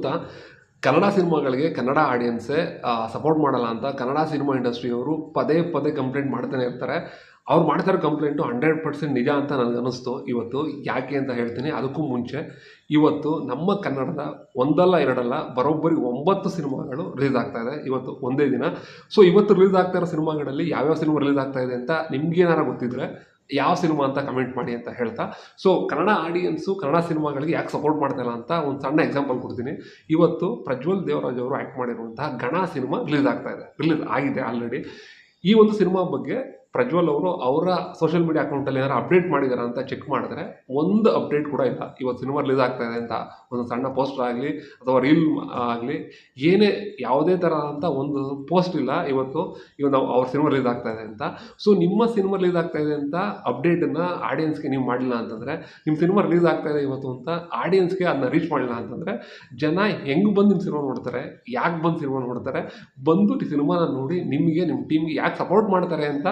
ಗೊತ್ತಾ ಕನ್ನಡ ಸಿನಿಮಾಗಳಿಗೆ ಕನ್ನಡ ಆಡಿಯನ್ಸೇ ಸಪೋರ್ಟ್ ಮಾಡಲ್ಲ ಅಂತ ಕನ್ನಡ ಸಿನಿಮಾ ಇಂಡಸ್ಟ್ರಿಯವರು ಪದೇ ಪದೇ ಕಂಪ್ಲೇಂಟ್ ಮಾಡ್ತಾನೆ ಇರ್ತಾರೆ. ಅವ್ರು ಮಾಡ್ತಾರೋ ಕಂಪ್ಲೇಂಟು ಹಂಡ್ರೆಡ್ ಪರ್ಸೆಂಟ್ ನಿಜ ಅಂತ ನನಗೆ ಅನ್ನಿಸ್ತು. ಇವತ್ತು ಯಾಕೆ ಅಂತ ಹೇಳ್ತೀನಿ. ಅದಕ್ಕೂ ಮುಂಚೆ ಇವತ್ತು ನಮ್ಮ ಕನ್ನಡದ ಒಂದಲ್ಲ ಎರಡಲ್ಲ, ಬರೋಬ್ಬರಿ ಒಂಬತ್ತು ಸಿನಿಮಾಗಳು ರಿಲೀಸ್ ಆಗ್ತಾ ಇದೆ ಇವತ್ತು ಒಂದೇ ದಿನ. ಸೊ ಇವತ್ತು ರಿಲೀಸ್ ಆಗ್ತಾ ಇರೋ ಸಿನಿಮಾಗಳಲ್ಲಿ ಯಾವ್ಯಾವ ಸಿನಿಮಾ ರಿಲೀಸ್ ಆಗ್ತಾ ಇದೆ ಅಂತ ನಿಮ್ಗೇನಾರು ಗೊತ್ತಿದ್ರೆ ಯಾವ ಸಿನಿಮಾ ಅಂತ ಕಮೆಂಟ್ ಮಾಡಿ ಅಂತ ಹೇಳ್ತಾ. ಸೊ ಕನ್ನಡ ಆಡಿಯನ್ಸು ಕನ್ನಡ ಸಿನಿಮಾಗಳಿಗೆ ಯಾಕೆ ಸಪೋರ್ಟ್ ಮಾಡ್ತಾ ಇಲ್ಲ ಅಂತ ಒಂದು ಸಣ್ಣ ಎಕ್ಸಾಂಪಲ್ ಕೊಡ್ತೀನಿ. ಇವತ್ತು ಪ್ರಜ್ವಲ್ ದೇವರಾಜ್ ಅವರು ಆ್ಯಕ್ಟ್ ಮಾಡಿರುವಂತಹ ಗಣ ಸಿನಿಮಾ ರಿಲೀಸ್ ಆಗ್ತಾ ಇದೆ. ರಿಲೀಸ್ ಆಗಿದೆ ಆಲ್ರೆಡಿ ಈ ಒಂದು ಸಿನಿಮಾ ಬಗ್ಗೆ ಪ್ರಜ್ವಲ್ ಅವರು ಅವರ ಸೋಷಿಯಲ್ ಮೀಡಿಯಾ ಅಕೌಂಟಲ್ಲಿ ಏನಾರು ಅಪ್ಡೇಟ್ ಮಾಡಿದಾರ ಅಂತ ಚೆಕ್ ಮಾಡಿದ್ರೆ ಒಂದು ಅಪ್ಡೇಟ್ ಕೂಡ ಇಲ್ಲ. ಇವತ್ತು ಸಿನಿಮಾ ರಿಲೀಸ್ ಆಗ್ತಾ ಇದೆ ಅಂತ, ಒಂದು ಸಣ್ಣ ಪೋಸ್ಟರ್ ಆಗಲಿ ಅಥವಾ ರೀಲ್ ಆಗಲಿ, ಏನೇ ಯಾವುದೇ ಥರ ಅಂತ ಒಂದು ಪೋಸ್ಟ್ ಇಲ್ಲ ಇವತ್ತು, ಇವಾಗ ನಾವು ಅವ್ರ ಸಿನಿಮಾ ರಿಲೀಸ್ ಆಗ್ತಾ ಇದೆ ಅಂತ. ಸೊ ನಿಮ್ಮ ಸಿನಿಮಾ ರಿಲೀಸ್ ಆಗ್ತಾ ಇದೆ ಅಂತ ಅಪ್ಡೇಟನ್ನು ಆಡಿಯನ್ಸ್ಗೆ ನೀವು ಮಾಡಿಲ್ಲ ಅಂತಂದರೆ ನಿಮ್ಮ ಸಿನಿಮಾ ರಿಲೀಸ್ ಆಗ್ತಾ ಇದೆ ಇವತ್ತು ಅಂತ ಆಡಿಯನ್ಸ್ಗೆ ಅದನ್ನ ರೀಚ್ ಮಾಡಿಲ್ಲ ಅಂತಂದರೆ, ಜನ ಹೆಂಗೆ ಬಂದು ನಿಮ್ಮ ಸಿನಿಮಾ ನೋಡ್ತಾರೆ, ಯಾಕೆ ಬಂದು ಸಿನಿಮಾ ನೋಡ್ತಾರೆ ಬಂದು ಸಿನಿಮಾನ ನೋಡಿ ನಿಮಗೆ ನಿಮ್ಮ ಟೀಮ್ಗೆ ಯಾಕೆ ಸಪೋರ್ಟ್ ಮಾಡ್ತಾರೆ ಅಂತ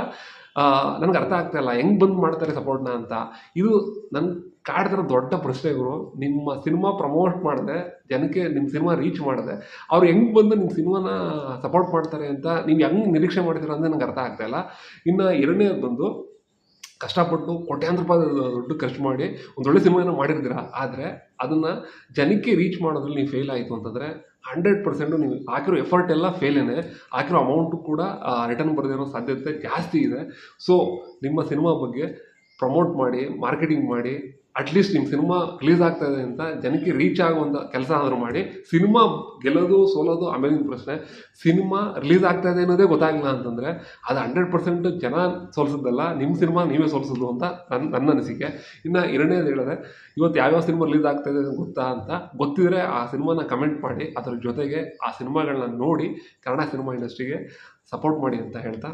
ನನಗೆ ಅರ್ಥ ಆಗ್ತಾ ಇಲ್ಲ. ಹೆಂಗೆ ಬಂದ್ ಮಾಡ್ತಾರೆ ಸಪೋರ್ಟ್ನ ಅಂತ. ಇದು ನನ್ನ ಕಾಡ್ತಿರೋ ದೊಡ್ಡ ಪ್ರಶ್ನೆಗಳು ನಿಮ್ಮ ಸಿನಿಮಾ ಪ್ರಮೋಟ್ ಮಾಡಿದೆ, ಜನಕ್ಕೆ ನಿಮ್ಮ ಸಿನಿಮಾ ರೀಚ್ ಮಾಡಿದೆ. ಅವ್ರು ಹೆಂಗೆ ಬಂದು ನಿಮ್ಮ ಸಿನಿಮಾನ ಸಪೋರ್ಟ್ ಮಾಡ್ತಾರೆ ಅಂತ ನೀವು ಹೆಂಗೆ ನಿರೀಕ್ಷೆ ಮಾಡ್ತೀರ ಅಂತ ನನಗೆ ಅರ್ಥ ಆಗ್ತಾ ಇಲ್ಲ. ಇನ್ನು ಎರಡನೇದು ಬಂದು ಕಷ್ಟಪಟ್ಟು ಕೋಟ್ಯಾಂತರ ರೂಪಾಯಿ ದುಡ್ಡು ಖರ್ಚು ಮಾಡಿ ಒಂದೊಳ್ಳೆ ಸಿನಿಮಾನ ಮಾಡಿರ್ತೀರ, ಆದರೆ ಅದನ್ನು ಜನಕ್ಕೆ ರೀಚ್ ಮಾಡೋದ್ರಲ್ಲಿ ನೀವು ಫೇಲ್ ಆಯಿತು ಅಂತಂದರೆ ಹಂಡ್ರೆಡ್ ಪರ್ಸೆಂಟು ನೀವು ಹಾಕಿರೋ ಎಫರ್ಟ್ ಎಲ್ಲ ಫೇಲೇನೆ ಹಾಕಿರೋ ಅಮೌಂಟು ಕೂಡ ರಿಟರ್ನ್ ಬರದಿರೋ ಸಾಧ್ಯತೆ ಜಾಸ್ತಿ ಇದೆ. ಸೊ ನಿಮ್ಮ ಸಿನಿಮಾ ಬಗ್ಗೆ ಪ್ರಮೋಟ್ ಮಾಡಿ ಮಾರ್ಕೆಟಿಂಗ್ ಮಾಡಿ ಅಟ್ಲೀಸ್ಟ್ ನಿಮ್ಮ ಸಿನಿಮಾ ರಿಲೀಸ್ ಆಗ್ತಾ ಇದೆ ಅಂತ ಜನಕ್ಕೆ ರೀಚ್ ಆಗುವಂಥ ಕೆಲಸ ಆದರೂ ಮಾಡಿ ಸಿನಿಮಾ ಗೆಲ್ಲೋದು, ಸೋಲೋದು ಆಮೇಲಿನ ಪ್ರಶ್ನೆ. ಸಿನಿಮಾ ರಿಲೀಸ್ ಆಗ್ತಾ ಇದೆ ಅನ್ನೋದೇ ಗೊತ್ತಾಗಿಲ್ಲ ಅಂತಂದರೆ ಅದು ಹಂಡ್ರೆಡ್ ಪರ್ಸೆಂಟ್ ಜನ ಸೋಲ್ಸೋದಲ್ಲ ನಿಮ್ಮ ಸಿನಿಮಾ ನೀವೇ ಸೋಲ್ಸೋದು ಅಂತ ನನ್ನ ನನ್ನ ಅನಿಸಿಕೆ. ಇನ್ನು ಎರಡನೇದು ಹೇಳಿದ್ರೆ ಇವತ್ತು ಯಾವ್ಯಾವ ಸಿನಿಮಾ ರಿಲೀಸ್ ಆಗ್ತಾ ಇದೆ ಗೊತ್ತಾ ಅಂತ ಗೊತ್ತಿದ್ರೆ ಆ ಸಿನಿಮಾನ ಕಮೆಂಟ್ ಮಾಡಿ, ಅದರ ಜೊತೆಗೆ ಆ ಸಿನಿಮಾಗಳನ್ನ ನೋಡಿ ಕನ್ನಡ ಸಿನಿಮಾ ಇಂಡಸ್ಟ್ರಿಗೆ ಸಪೋರ್ಟ್ ಮಾಡಿ ಅಂತ ಹೇಳ್ತಾ